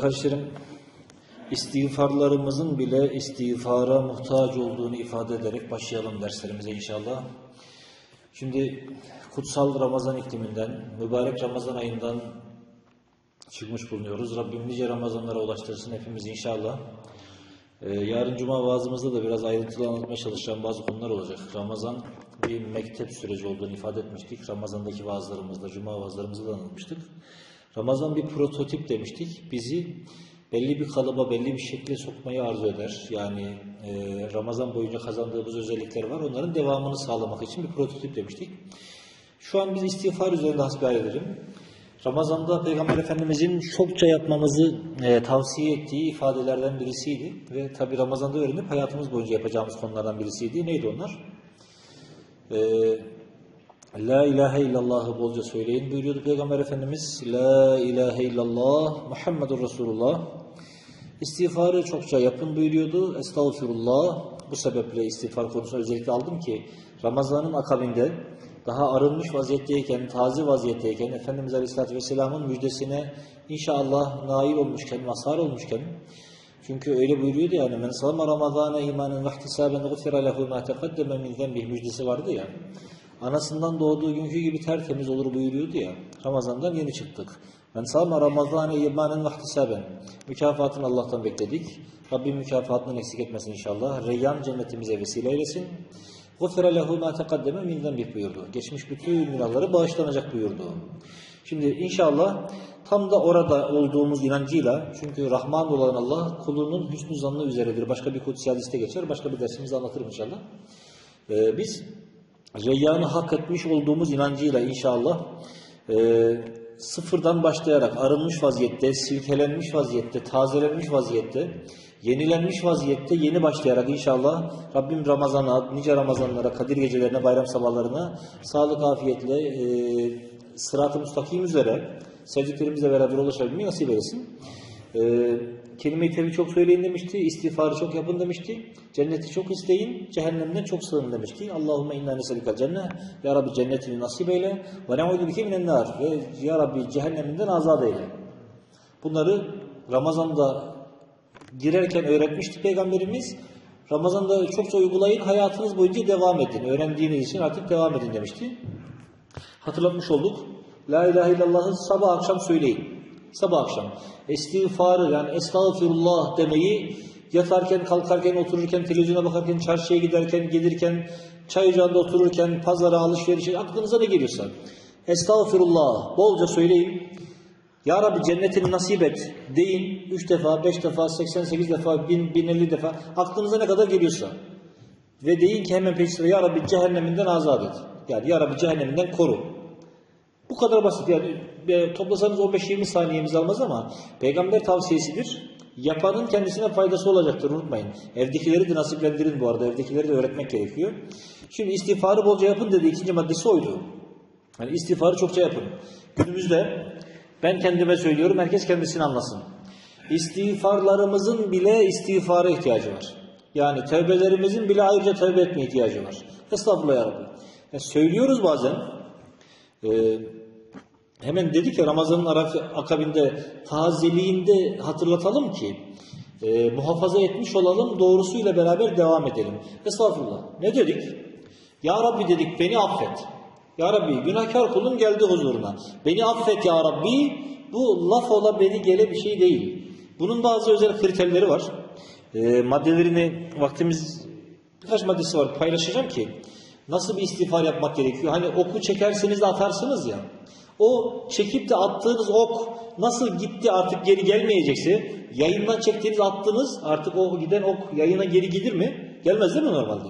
Kardeşlerim, istiğfarlarımızın bile istiğfara muhtaç olduğunu ifade ederek başlayalım derslerimize inşallah. Şimdi kutsal Ramazan ikliminden, mübarek Ramazan ayından çıkmış bulunuyoruz. Rabbim nice Ramazanlara ulaştırsın hepimiz inşallah. Ee, yarın Cuma vaazımızda da biraz ayrıntılı anlatmaya çalışacağım bazı konular olacak. Ramazan bir mektep süreci olduğunu ifade etmiştik. Ramazan'daki vaazlarımızda, Cuma vaazlarımızda da anlatmıştık. Ramazan bir prototip demiştik. Bizi belli bir kalıba, belli bir şekle sokmayı arzu eder. Yani e, Ramazan boyunca kazandığımız özellikler var. Onların devamını sağlamak için bir prototip demiştik. Şu an biz istiğfar üzerinde hasbihal edelim. Ramazan'da Peygamber Efendimizin çokça yapmamızı e, tavsiye ettiği ifadelerden birisiydi. Ve tabi Ramazan'da öğrenip hayatımız boyunca yapacağımız konulardan birisiydi. Neydi onlar? E, La ilahe illallah'ı bolca söyleyin buyuruyordu Peygamber Efendimiz. La ilahe illallah Muhammedur Resulullah. İstiğfarı çokça yapın buyuruyordu. Estağfirullah. Bu sebeple istiğfar konusunu özellikle aldım ki Ramazan'ın akabinde daha arınmış vaziyetteyken, taze vaziyetteyken Efendimiz Aleyhisselatü Vesselam'ın müjdesine inşallah nail olmuşken, mazhar olmuşken çünkü öyle buyuruyordu yani men salama ramazana imanen ve ihtisaben gufira lehu ma teqaddeme min zenbih müjdesi vardı ya. Anasından doğduğu günkü gibi tertemiz olur buyuruyordu ya. Ramazan'dan yeni çıktık. Men salama ramazana imanen ve ihtisaben. Mükafatını Allah'tan bekledik. Rabbim mükafatından eksik etmesin inşallah. Reyyan cennetimize vesile eylesin. غُفِرَ لَهُ مَا تَقَدَّمَ مِنْ ذَنْبِهِ buyurdu. Geçmiş bütün günahları bağışlanacak buyurdu. Şimdi inşallah tam da orada olduğumuz inancıyla çünkü Rahman olan Allah kulunun hüsnü zannı üzeredir. Başka bir kutsi hadiste geçer. Başka bir dersimizde anlatırım inşallah. Ee, biz Reyyan'ı hak etmiş olduğumuz inancıyla inşallah e, sıfırdan başlayarak arınmış vaziyette, silkelenmiş vaziyette, tazelenmiş vaziyette, yenilenmiş vaziyette yeni başlayarak inşallah Rabbim Ramazan'a, nice Ramazanlara, Kadir gecelerine, bayram sabahlarına sağlık, afiyetle, e, sırat-ı müstakim üzere sevdiklerimizle beraber ulaşabilmeyi nasip eylesin. E, kelime-i tevhid çok söyleyin demişti, istiğfarı çok yapın demişti, cenneti çok isteyin, cehennemden çok sığın demişti. Allahümme inna neselika cennet, Ya Rabbi cennetini nasip eyle, ve ne'udu bike minen nar, ve Ya Rabbi cehenneminden azat eyle. Bunları Ramazan'da girerken öğretmişti Peygamberimiz. Ramazan'da çokça uygulayın, hayatınız boyunca devam edin. Öğrendiğiniz için artık devam edin demişti. Hatırlatmış olduk. La ilahe illallah'ı sabah akşam söyleyin. Sabah akşam. İstiğfarı yani estağfirullah demeyi yatarken, kalkarken, otururken, televizyona bakarken, çarşıya giderken, gelirken, çay ocağında otururken, pazara, alışverişe, aklınıza ne geliyorsa. Estağfirullah bolca söyleyin. Ya Rabbi cennetini nasip et deyin. Üç defa, beş defa, 88 defa, bin, bin defa. Aklınıza ne kadar geliyorsa. Ve deyin ki hemen peşine Ya Rabbi cehenneminden azat et. Yani Ya Rabbi cehenneminden koru. Bu kadar basit yani e, toplasanız 15-20 saniyemiz almaz ama peygamber tavsiyesidir. Yapanın kendisine faydası olacaktır unutmayın. Evdekileri de nasiplendirin bu arada. Evdekileri de öğretmek gerekiyor. Şimdi istiğfarı bolca yapın dedi. ikinci maddesi oydu. Yani istiğfarı çokça yapın. Günümüzde ben kendime söylüyorum herkes kendisini anlasın. İstiğfarlarımızın bile istiğfara ihtiyacı var. Yani tevbelerimizin bile ayrıca tevbe etme ihtiyacı var. Estağfurullah ya Rabbi. Yani söylüyoruz bazen ee, hemen dedik ya Ramazan'ın akabinde tazeliğinde hatırlatalım ki e, muhafaza etmiş olalım doğrusuyla beraber devam edelim. Estağfurullah. Ne dedik? Ya Rabbi dedik beni affet. Ya Rabbi günahkar kulun geldi huzuruna. Beni affet ya Rabbi. Bu laf ola beni gele bir şey değil. Bunun bazı özel kriterleri var. E, maddelerini vaktimiz birkaç maddesi var paylaşacağım ki Nasıl bir istiğfar yapmak gerekiyor? Hani oku çekerseniz de atarsınız ya. O çekip de attığınız ok nasıl gitti artık geri gelmeyecekse yayından çektiğiniz attığınız artık o giden ok yayına geri gelir mi? Gelmez değil mi normalde?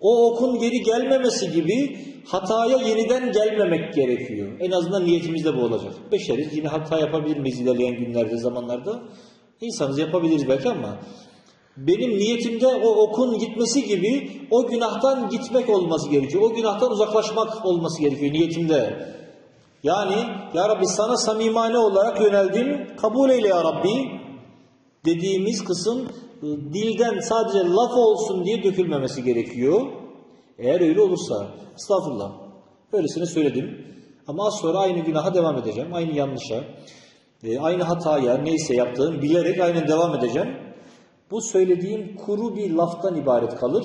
O okun geri gelmemesi gibi hataya yeniden gelmemek gerekiyor. En azından niyetimizde bu olacak. Beşeriz yine hata yapabilir miyiz ilerleyen günlerde zamanlarda? İnsanız yapabiliriz belki ama benim niyetimde o okun gitmesi gibi o günahtan gitmek olması gerekiyor. O günahtan uzaklaşmak olması gerekiyor niyetimde. Yani Ya Rabbi sana samimane olarak yöneldim. Kabul eyle Ya Rabbi dediğimiz kısım ıı, dilden sadece laf olsun diye dökülmemesi gerekiyor. Eğer öyle olursa estağfurullah. Öylesine söyledim. Ama az sonra aynı günaha devam edeceğim. Aynı yanlışa. E, aynı hataya neyse yaptığım bilerek aynen devam edeceğim. Bu söylediğim kuru bir laftan ibaret kalır.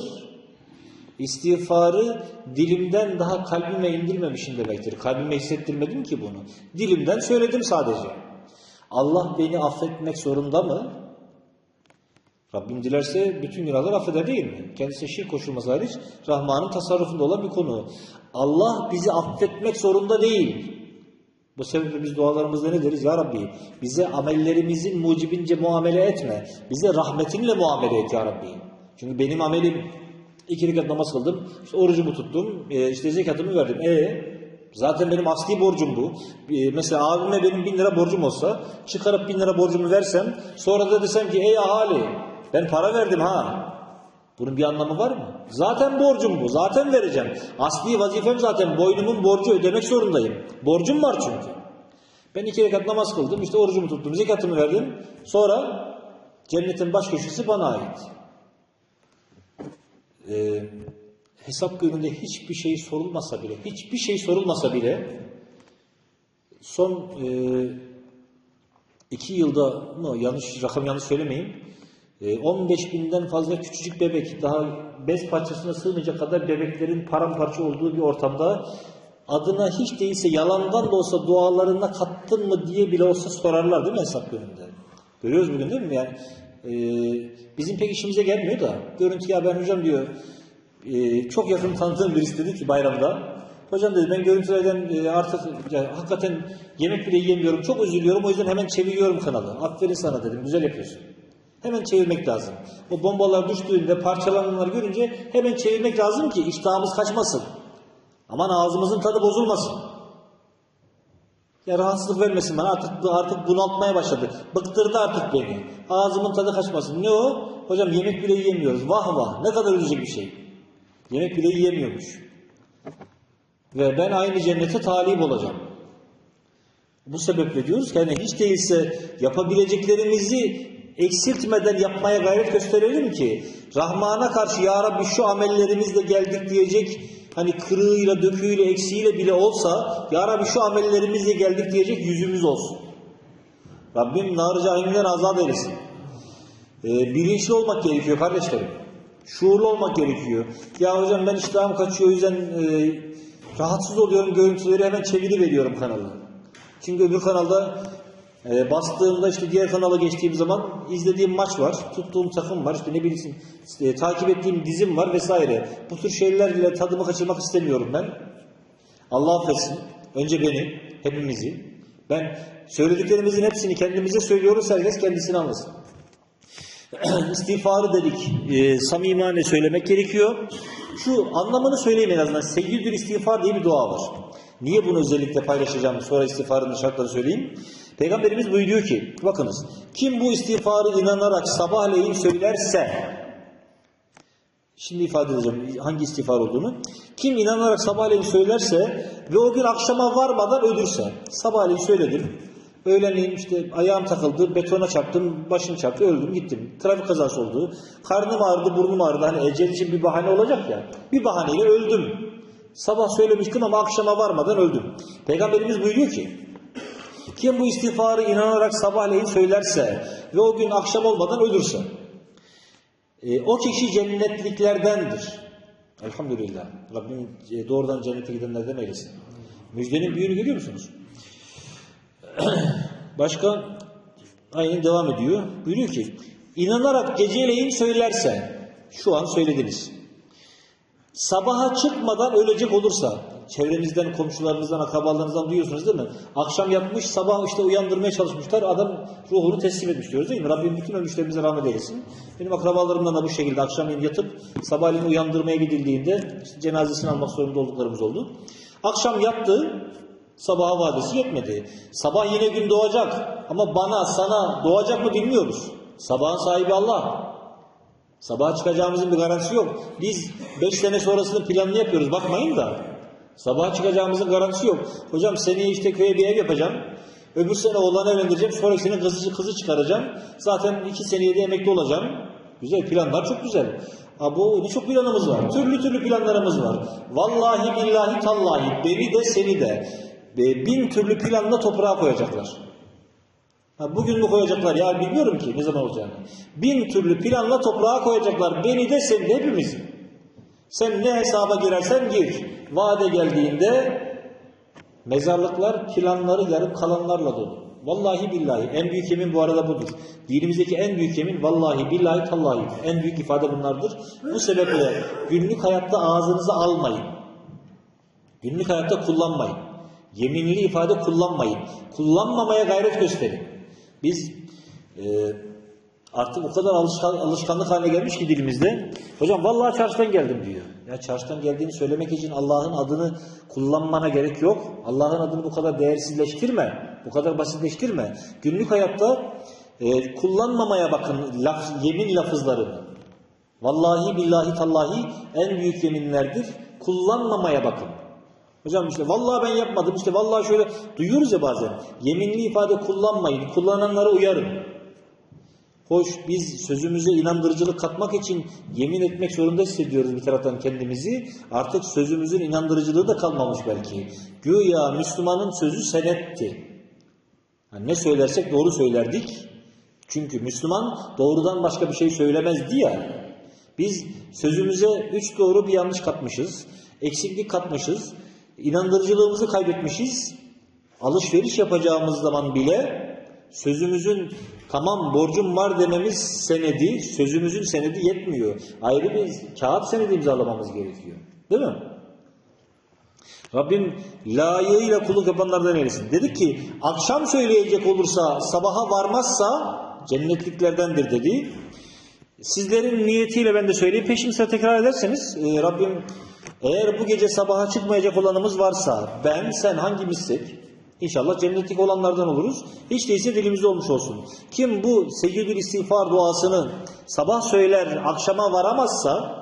İstiğfarı dilimden daha kalbime indirmemişim demektir. Kalbime hissettirmedim ki bunu. Dilimden söyledim sadece. Allah beni affetmek zorunda mı? Rabbim dilerse bütün günahları affeder değil mi? Kendisi şirk koşulması hariç Rahman'ın tasarrufunda olan bir konu. Allah bizi affetmek zorunda değil. Bu sebeple biz dualarımızda ne deriz? Ya Rabbi bize amellerimizin mucibince muamele etme. Bize rahmetinle muamele et Ya Rabbi. Çünkü benim amelim iki rekat namaz kıldım. işte orucumu tuttum. e, işte zekatımı verdim. E zaten benim asli borcum bu. E, mesela abime benim bin lira borcum olsa çıkarıp bin lira borcumu versem sonra da desem ki ey ahali ben para verdim ha. Bunun bir anlamı var mı? Zaten borcum bu. Zaten vereceğim. Asli vazifem zaten boynumun borcu ödemek zorundayım. Borcum var çünkü. Ben iki rekat namaz kıldım. işte orucumu tuttum. Zekatımı verdim. Sonra cennetin baş köşesi bana ait. Ee, hesap gününde hiçbir şey sorulmasa bile, hiçbir şey sorulmasa bile son e, iki yılda mı yanlış rakam yanlış söylemeyeyim. E, 15 binden fazla küçücük bebek daha bez parçasına sığmayacak kadar bebeklerin paramparça olduğu bir ortamda adına hiç değilse yalandan da olsa dualarına kattın mı diye bile olsa sorarlar değil mi hesap gününde? Görüyoruz bugün değil mi? Yani e, bizim pek işimize gelmiyor da görüntü ya ben hocam diyor e, çok yakın tanıdığım birisi dedi ki bayramda hocam dedi ben görüntülerden e, artık ya, hakikaten yemek bile yiyemiyorum çok üzülüyorum o yüzden hemen çeviriyorum kanalı. Aferin sana dedim güzel yapıyorsun. Hemen çevirmek lazım. O bombalar düştüğünde parçalananları görünce hemen çevirmek lazım ki iştahımız kaçmasın. Aman ağzımızın tadı bozulmasın. Ya rahatsızlık vermesin bana artık artık bunaltmaya başladı. Bıktırdı artık beni. Ağzımın tadı kaçmasın. Ne o? Hocam yemek bile yiyemiyoruz. Vah vah ne kadar üzecek bir şey. Yemek bile yiyemiyormuş. Ve ben aynı cennete talip olacağım. Bu sebeple diyoruz ki hani hiç değilse yapabileceklerimizi eksiltmeden yapmaya gayret gösterelim ki Rahman'a karşı Ya Rabbi şu amellerimizle geldik diyecek hani kırığıyla, döküğüyle, eksiğiyle bile olsa Ya Rabbi şu amellerimizle geldik diyecek yüzümüz olsun. Rabbim nar cahiminden azat eylesin. Ee, bilinçli olmak gerekiyor kardeşlerim. Şuurlu olmak gerekiyor. Ya hocam ben iştahım kaçıyor o yüzden e, rahatsız oluyorum görüntüleri hemen çeviri veriyorum kanalı. Çünkü öbür kanalda e, bastığımda işte diğer kanala geçtiğim zaman izlediğim maç var, tuttuğum takım var, işte ne bileyim işte, takip ettiğim dizim var vesaire. Bu tür şeylerle tadımı kaçırmak istemiyorum ben. Allah affetsin. Önce beni, hepimizi. Ben söylediklerimizin hepsini kendimize söylüyoruz, herkes kendisini anlasın. İstiğfarı dedik, e, samimane söylemek gerekiyor. Şu anlamını söyleyeyim en azından. Seyyidül istiğfar diye bir dua var. Niye bunu özellikle paylaşacağım? Sonra istiğfarın şartları söyleyeyim. Peygamberimiz buyuruyor ki, bakınız, kim bu istiğfarı inanarak sabahleyin söylerse, şimdi ifade edeceğim hangi istiğfar olduğunu, kim inanarak sabahleyin söylerse ve o gün akşama varmadan ölürse, sabahleyin söyledim, öğlenleyin işte ayağım takıldı, betona çarptım, başım çarptı, öldüm, gittim. Trafik kazası oldu, karnım ağrıdı, burnum ağrıdı, hani ecel için bir bahane olacak ya, bir bahaneyle öldüm. Sabah söylemiştim ama akşama varmadan öldüm. Peygamberimiz buyuruyor ki, kim bu istiğfarı inanarak sabahleyin söylerse ve o gün akşam olmadan ölürse e, o kişi cennetliklerdendir. Elhamdülillah. Rabbim e, doğrudan cennete gidenlerden eylesin. Müjdenin büyüğünü görüyor musunuz? Başka aynen devam ediyor. Buyuruyor ki inanarak geceleyin söylerse şu an söylediniz. Sabaha çıkmadan ölecek olursa çevremizden, komşularımızdan, akrabalarınızdan duyuyorsunuz değil mi? Akşam yatmış, sabah işte uyandırmaya çalışmışlar. Adam ruhunu teslim etmiş diyoruz değil mi? Rabbim bütün ölmüşlerimize rahmet eylesin. Benim akrabalarımdan da bu şekilde akşamleyin yatıp sabahleyin uyandırmaya gidildiğinde işte cenazesini almak zorunda olduklarımız oldu. Akşam yattı, sabaha vadesi yetmedi. Sabah yine gün doğacak ama bana, sana doğacak mı bilmiyoruz. Sabahın sahibi Allah. Sabaha çıkacağımızın bir garantisi yok. Biz 5 sene sonrasının planını yapıyoruz. Bakmayın da. Sabaha çıkacağımızın garantisi yok. Hocam seneye işte köye bir ev yapacağım. Öbür sene oğlanı evlendireceğim. Sonraki sene kızı, kızı çıkaracağım. Zaten iki seneye de emekli olacağım. Güzel planlar çok güzel. Abo ne çok planımız var. Türlü türlü planlarımız var. Vallahi billahi tallahi beni de seni de e, bin türlü planla toprağa koyacaklar. Ha, bugün mü koyacaklar ya bilmiyorum ki ne zaman olacağını. Bin türlü planla toprağa koyacaklar. Beni de seni de hepimizi. Sen ne hesaba girersen gir. Vade geldiğinde mezarlıklar planları yarım kalanlarla dolu. Vallahi billahi en büyük yemin bu arada budur. Dinimizdeki en büyük yemin vallahi billahi tallahi. En büyük ifade bunlardır. Bu sebeple günlük hayatta ağzınıza almayın. Günlük hayatta kullanmayın. Yeminli ifade kullanmayın. Kullanmamaya gayret gösterin. Biz e, artık o kadar alışkan, alışkanlık haline gelmiş ki dilimizde. Hocam vallahi çarşıdan geldim diyor. Ya çarşıdan geldiğini söylemek için Allah'ın adını kullanmana gerek yok. Allah'ın adını bu kadar değersizleştirme. Bu kadar basitleştirme. Günlük hayatta e, kullanmamaya bakın laf, yemin lafızlarını. Vallahi billahi tallahi en büyük yeminlerdir. Kullanmamaya bakın. Hocam işte vallahi ben yapmadım işte vallahi şöyle duyuyoruz ya bazen. Yeminli ifade kullanmayın. Kullananlara uyarın. Hoş biz sözümüze inandırıcılık katmak için yemin etmek zorunda hissediyoruz bir taraftan kendimizi. Artık sözümüzün inandırıcılığı da kalmamış belki. Güya Müslümanın sözü senetti. Yani ne söylersek doğru söylerdik. Çünkü Müslüman doğrudan başka bir şey söylemezdi ya. Biz sözümüze üç doğru bir yanlış katmışız. Eksiklik katmışız. inandırıcılığımızı kaybetmişiz. Alışveriş yapacağımız zaman bile sözümüzün tamam borcum var dememiz senedi, sözümüzün senedi yetmiyor. Ayrı bir kağıt senedi imzalamamız gerekiyor. Değil mi? Rabbim layığıyla kulluk yapanlardan eylesin. Dedik ki akşam söyleyecek olursa sabaha varmazsa cennetliklerdendir dedi. Sizlerin niyetiyle ben de söyleyeyim. Peşin sıra tekrar ederseniz e, Rabbim eğer bu gece sabaha çıkmayacak olanımız varsa ben sen hangimizsek İnşallah cennetlik olanlardan oluruz. Hiç değilse dilimizde olmuş olsun. Kim bu seyyidül istiğfar duasını sabah söyler, akşama varamazsa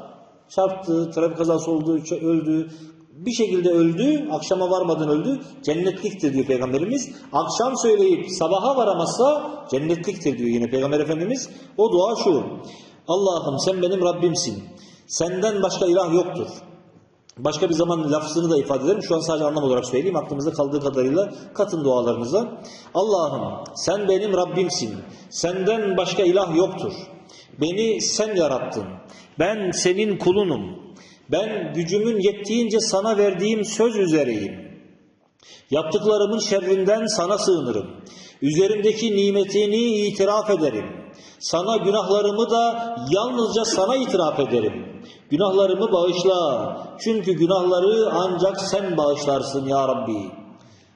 çarptı, trafik kazası oldu, öldü, bir şekilde öldü, akşama varmadan öldü, cennetliktir diyor Peygamberimiz. Akşam söyleyip sabaha varamazsa cennetliktir diyor yine Peygamber Efendimiz. O dua şu, Allah'ım sen benim Rabbimsin, senden başka ilah yoktur. Başka bir zaman lafzını da ifade ederim. Şu an sadece anlam olarak söyleyeyim. Aklımızda kaldığı kadarıyla katın dualarınıza. Allah'ım sen benim Rabbimsin. Senden başka ilah yoktur. Beni sen yarattın. Ben senin kulunum. Ben gücümün yettiğince sana verdiğim söz üzereyim. Yaptıklarımın şerrinden sana sığınırım. Üzerimdeki nimetini itiraf ederim. Sana günahlarımı da yalnızca sana itiraf ederim. Günahlarımı bağışla. Çünkü günahları ancak sen bağışlarsın ya Rabbi.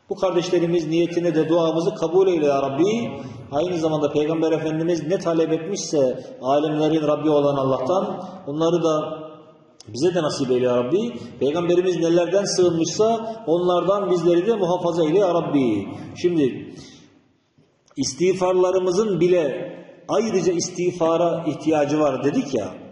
Bu kardeşlerimiz niyetine de duamızı kabul eyle ya Rabbi. Aynı zamanda Peygamber Efendimiz ne talep etmişse alemlerin Rabbi olan Allah'tan onları da bize de nasip eyle ya Rabbi. Peygamberimiz nelerden sığınmışsa onlardan bizleri de muhafaza eyle ya Rabbi. Şimdi istiğfarlarımızın bile ayrıca istiğfara ihtiyacı var dedik ya.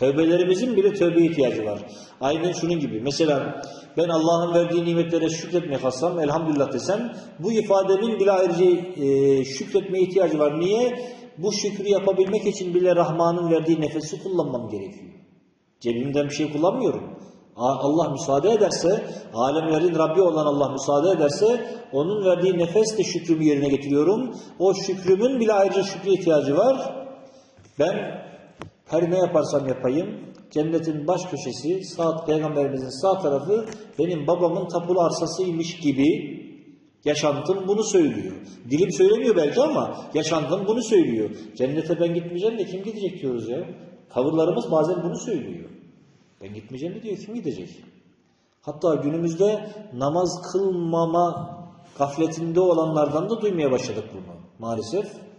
Tövbelerimizin bile tövbe ihtiyacı var. Aynen şunun gibi. Mesela ben Allah'ın verdiği nimetlere şükretmeye kalksam, elhamdülillah desem, bu ifademin bile ayrıca e, şükretmeye ihtiyacı var. Niye? Bu şükrü yapabilmek için bile Rahman'ın verdiği nefesi kullanmam gerekiyor. Cebimden bir şey kullanmıyorum. Allah müsaade ederse, alemlerin Rabbi olan Allah müsaade ederse, onun verdiği nefesle şükrümü yerine getiriyorum. O şükrümün bile ayrıca şükrü ihtiyacı var. Ben her ne yaparsam yapayım, cennetin baş köşesi, sağ, peygamberimizin sağ tarafı benim babamın tapulu arsasıymış gibi yaşantım bunu söylüyor. Dilim söylemiyor belki ama yaşantım bunu söylüyor. Cennete ben gitmeyeceğim de kim gidecek diyoruz ya. Tavırlarımız bazen bunu söylüyor. Ben gitmeyeceğim de diyor kim gidecek? Hatta günümüzde namaz kılmama gafletinde olanlardan da duymaya başladık bunu maalesef.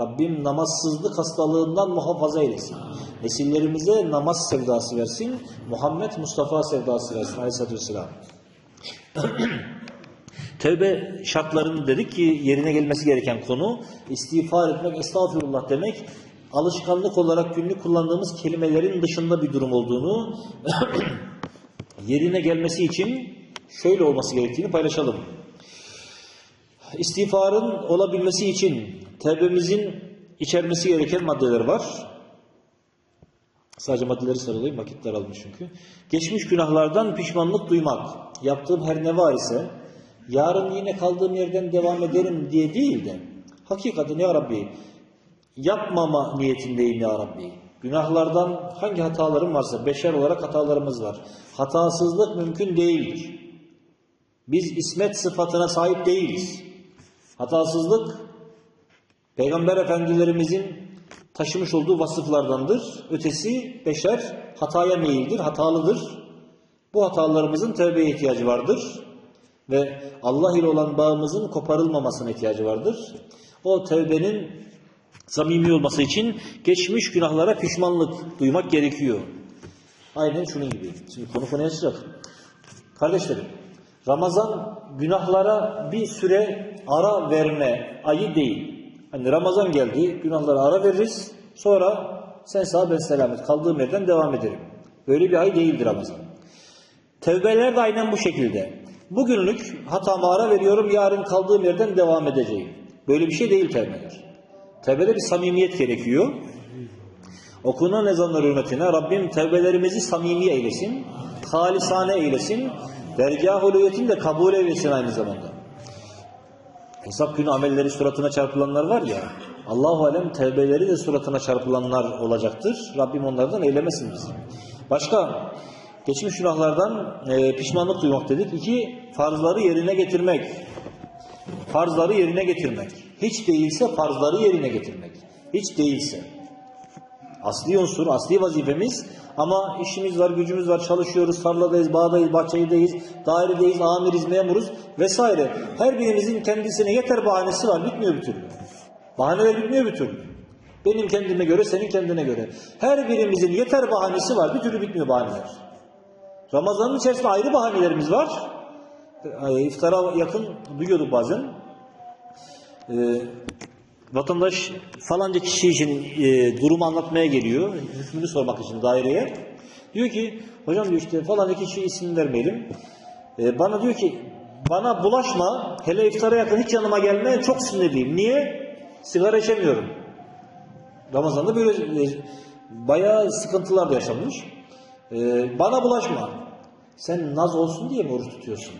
Rabbim namazsızlık hastalığından muhafaza eylesin. Nesillerimize namaz sevdası versin. Muhammed Mustafa sevdası versin aleyhissalatü vesselam. Tevbe şartlarını dedik ki yerine gelmesi gereken konu istiğfar etmek, estağfurullah demek alışkanlık olarak günlük kullandığımız kelimelerin dışında bir durum olduğunu yerine gelmesi için şöyle olması gerektiğini paylaşalım. İstiğfarın olabilmesi için tevbemizin içermesi gereken maddeler var. Sadece maddeleri sıralayayım, vakit daralmış çünkü. Geçmiş günahlardan pişmanlık duymak, yaptığım her ne var ise, yarın yine kaldığım yerden devam ederim diye değil de, Hakikaten ya Rabbi yapmama niyetindeyim ya Rabbi. Günahlardan hangi hatalarım varsa beşer olarak hatalarımız var. Hatasızlık mümkün değildir. Biz ismet sıfatına sahip değiliz. Hatasızlık Peygamber efendilerimizin taşımış olduğu vasıflardandır. Ötesi beşer hataya meyildir, hatalıdır. Bu hatalarımızın tövbeye ihtiyacı vardır. Ve Allah ile olan bağımızın koparılmamasına ihtiyacı vardır. O tövbenin samimi olması için geçmiş günahlara pişmanlık duymak gerekiyor. Aynen şunun gibi. Şimdi konu konuya açacak. Kardeşlerim, Ramazan günahlara bir süre ara verme ayı değil. Hani Ramazan geldi, günahlara ara veririz. Sonra sen sağ ben selamet kaldığım yerden devam ederim. Böyle bir ay değildir Ramazan. Tevbeler de aynen bu şekilde. Bugünlük hatama ara veriyorum, yarın kaldığım yerden devam edeceğim. Böyle bir şey değil tevbeler. Tevbede bir samimiyet gerekiyor. Okunan ezanlar hürmetine Rabbim tevbelerimizi samimi eylesin, halisane eylesin, uluhiyetin de kabul eylesin aynı zamanda. Hesap günü amelleri suratına çarpılanlar var ya, Allahu alem tevbeleri de suratına çarpılanlar olacaktır. Rabbim onlardan eylemesin bizi. Başka, geçmiş günahlardan e, pişmanlık duymak dedik. İki, farzları yerine getirmek. Farzları yerine getirmek. Hiç değilse farzları yerine getirmek. Hiç değilse. Asli unsur, asli vazifemiz ama işimiz var, gücümüz var, çalışıyoruz, tarladayız, bağdayız, bahçedeyiz, dairedeyiz, amiriz, memuruz vesaire. Her birimizin kendisine yeter bahanesi var, bitmiyor bir türlü. Bahaneler bitmiyor bir türlü. Benim kendime göre, senin kendine göre. Her birimizin yeter bahanesi var, bir türlü bitmiyor bahaneler. Ramazanın içerisinde ayrı bahanelerimiz var. İftara yakın duyuyorduk bazen. Ee, vatandaş falanca kişi için e, durumu anlatmaya geliyor. Hükmünü sormak için daireye. Diyor ki hocam diyor işte falanca kişi isim vermeyelim. Ee, bana diyor ki bana bulaşma hele iftara yakın hiç yanıma gelme çok sinirliyim. Niye? Sigara içemiyorum. Ramazan'da böyle e, bayağı sıkıntılar da yaşanmış. Ee, bana bulaşma. Sen naz olsun diye mi oruç tutuyorsun?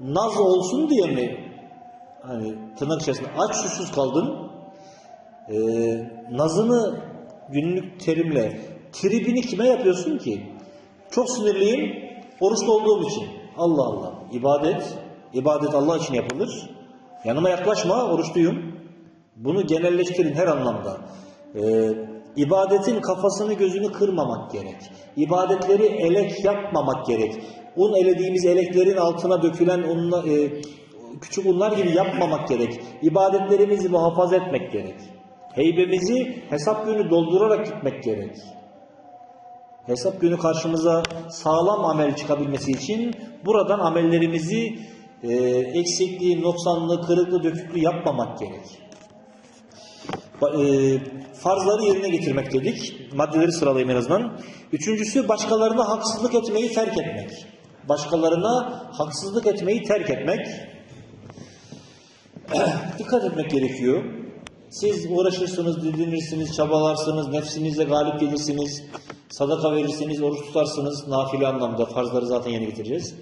Naz olsun diye mi hani tırnak içerisinde aç susuz kaldın ee, nazını günlük terimle tribini kime yapıyorsun ki? Çok sinirliyim oruçlu olduğum için. Allah Allah. İbadet, ibadet Allah için yapılır. Yanıma yaklaşma oruçluyum. Bunu genelleştirin her anlamda. Ee, ibadetin kafasını gözünü kırmamak gerek. İbadetleri elek yapmamak gerek. Un elediğimiz eleklerin altına dökülen unla, e, küçük unlar gibi yapmamak gerek. İbadetlerimizi muhafaza etmek gerek. Heybemizi hesap günü doldurarak gitmek gerek. Hesap günü karşımıza sağlam amel çıkabilmesi için buradan amellerimizi e, eksikliği, noksanlığı, kırıklığı, döküklüğü yapmamak gerek. E, farzları yerine getirmek dedik. Maddeleri sıralayayım en azından. Üçüncüsü başkalarına haksızlık etmeyi terk etmek. Başkalarına haksızlık etmeyi terk etmek. Dikkat etmek gerekiyor. Siz uğraşırsınız, didinirsiniz, çabalarsınız, nefsinizle galip gelirsiniz, sadaka verirsiniz, oruç tutarsınız, nafile anlamda, farzları zaten yeni getireceğiz.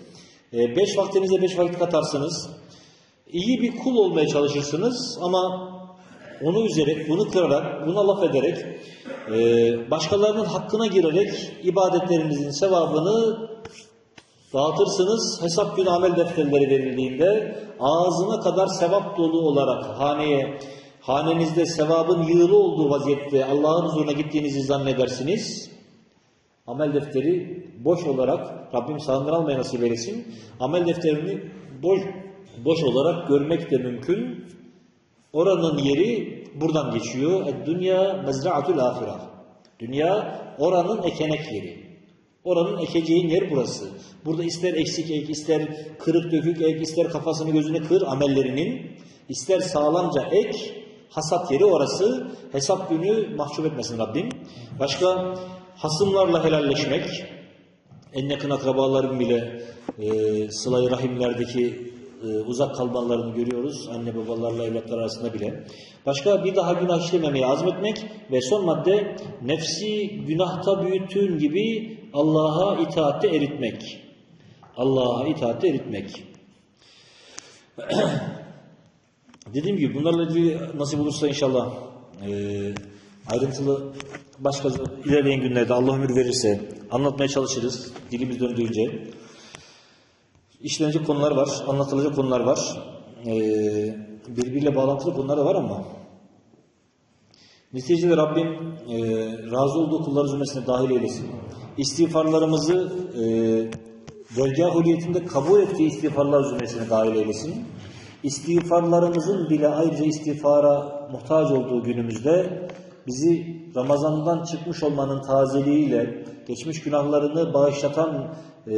E, beş vaktinize beş vakit katarsınız. İyi bir kul olmaya çalışırsınız ama onu üzerek, bunu kırarak, buna laf ederek, e, başkalarının hakkına girerek ibadetlerinizin sevabını dağıtırsınız. Hesap günü amel defterleri verildiğinde ağzına kadar sevap dolu olarak haneye, hanenizde sevabın yığılı olduğu vaziyette Allah'ın huzuruna gittiğinizi zannedersiniz. Amel defteri boş olarak Rabbim sağından almaya nasip eylesin. Amel defterini boş, boş olarak görmek de mümkün. Oranın yeri buradan geçiyor. Dünya mezraatul ahireh. Dünya oranın ekenek yeri. Oranın ekeceğin yer burası. Burada ister eksik ek, ister kırık dökük ek, ister kafasını gözünü kır amellerinin, ister sağlamca ek, hasat yeri orası. Hesap günü mahcup etmesin Rabbim. Başka hasımlarla helalleşmek, en yakın akrabaların bile e, sıla rahimlerdeki e, uzak kalmalarını görüyoruz. Anne babalarla evlatlar arasında bile. Başka bir daha günah işlememeye azmetmek ve son madde nefsi günahta büyüttüğün gibi Allah'a itaatte eritmek. Allah'a itaatte eritmek. Dediğim gibi bunlarla ilgili nasip olursa inşallah eee, ayrıntılı başka ilerleyen günlerde Allah ömür verirse anlatmaya çalışırız. Dilimiz döndüğünce. İşlenecek konular var, anlatılacak konular var. Eee birbiriyle bağlantılı konular da var ama Neticede Rabbim e, razı olduğu kulları zümresine dahil eylesin. İstiğfarlarımızı e, dergah hürriyetinde kabul ettiği istiğfarlar zümresine dahil eylesin. İstiğfarlarımızın bile ayrıca istiğfara muhtaç olduğu günümüzde bizi Ramazan'dan çıkmış olmanın tazeliğiyle geçmiş günahlarını bağışlatan e,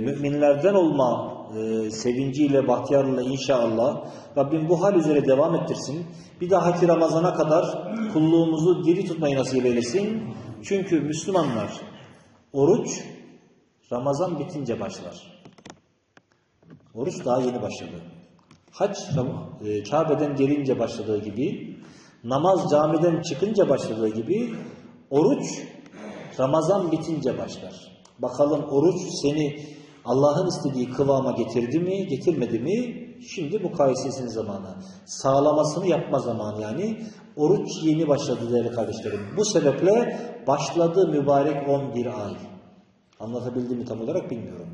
müminlerden olma e, sevinciyle, bahtiyarlığıyla inşallah Rabbim bu hal üzere devam ettirsin. Bir dahaki Ramazan'a kadar kulluğumuzu diri tutmayı nasip eylesin. Çünkü Müslümanlar oruç Ramazan bitince başlar. Oruç daha yeni başladı. Ram- e, Kabe'den gelince başladığı gibi, namaz camiden çıkınca başladığı gibi, oruç Ramazan bitince başlar. Bakalım oruç seni Allah'ın istediği kıvama getirdi mi, getirmedi mi? Şimdi mukayesesinin zamanı. Sağlamasını yapma zamanı yani. Oruç yeni başladı değerli kardeşlerim. Bu sebeple başladı mübarek 11 ay. Anlatabildim mi tam olarak bilmiyorum.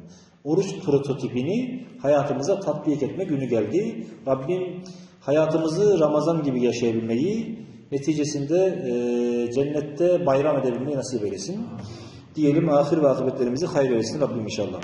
Oruç prototipini hayatımıza tatbik etme günü geldi. Rabbim hayatımızı Ramazan gibi yaşayabilmeyi, neticesinde e, cennette bayram edebilmeyi nasip eylesin. Diyelim ahir ve akıbetlerimizi hayır eylesin Rabbim inşallah.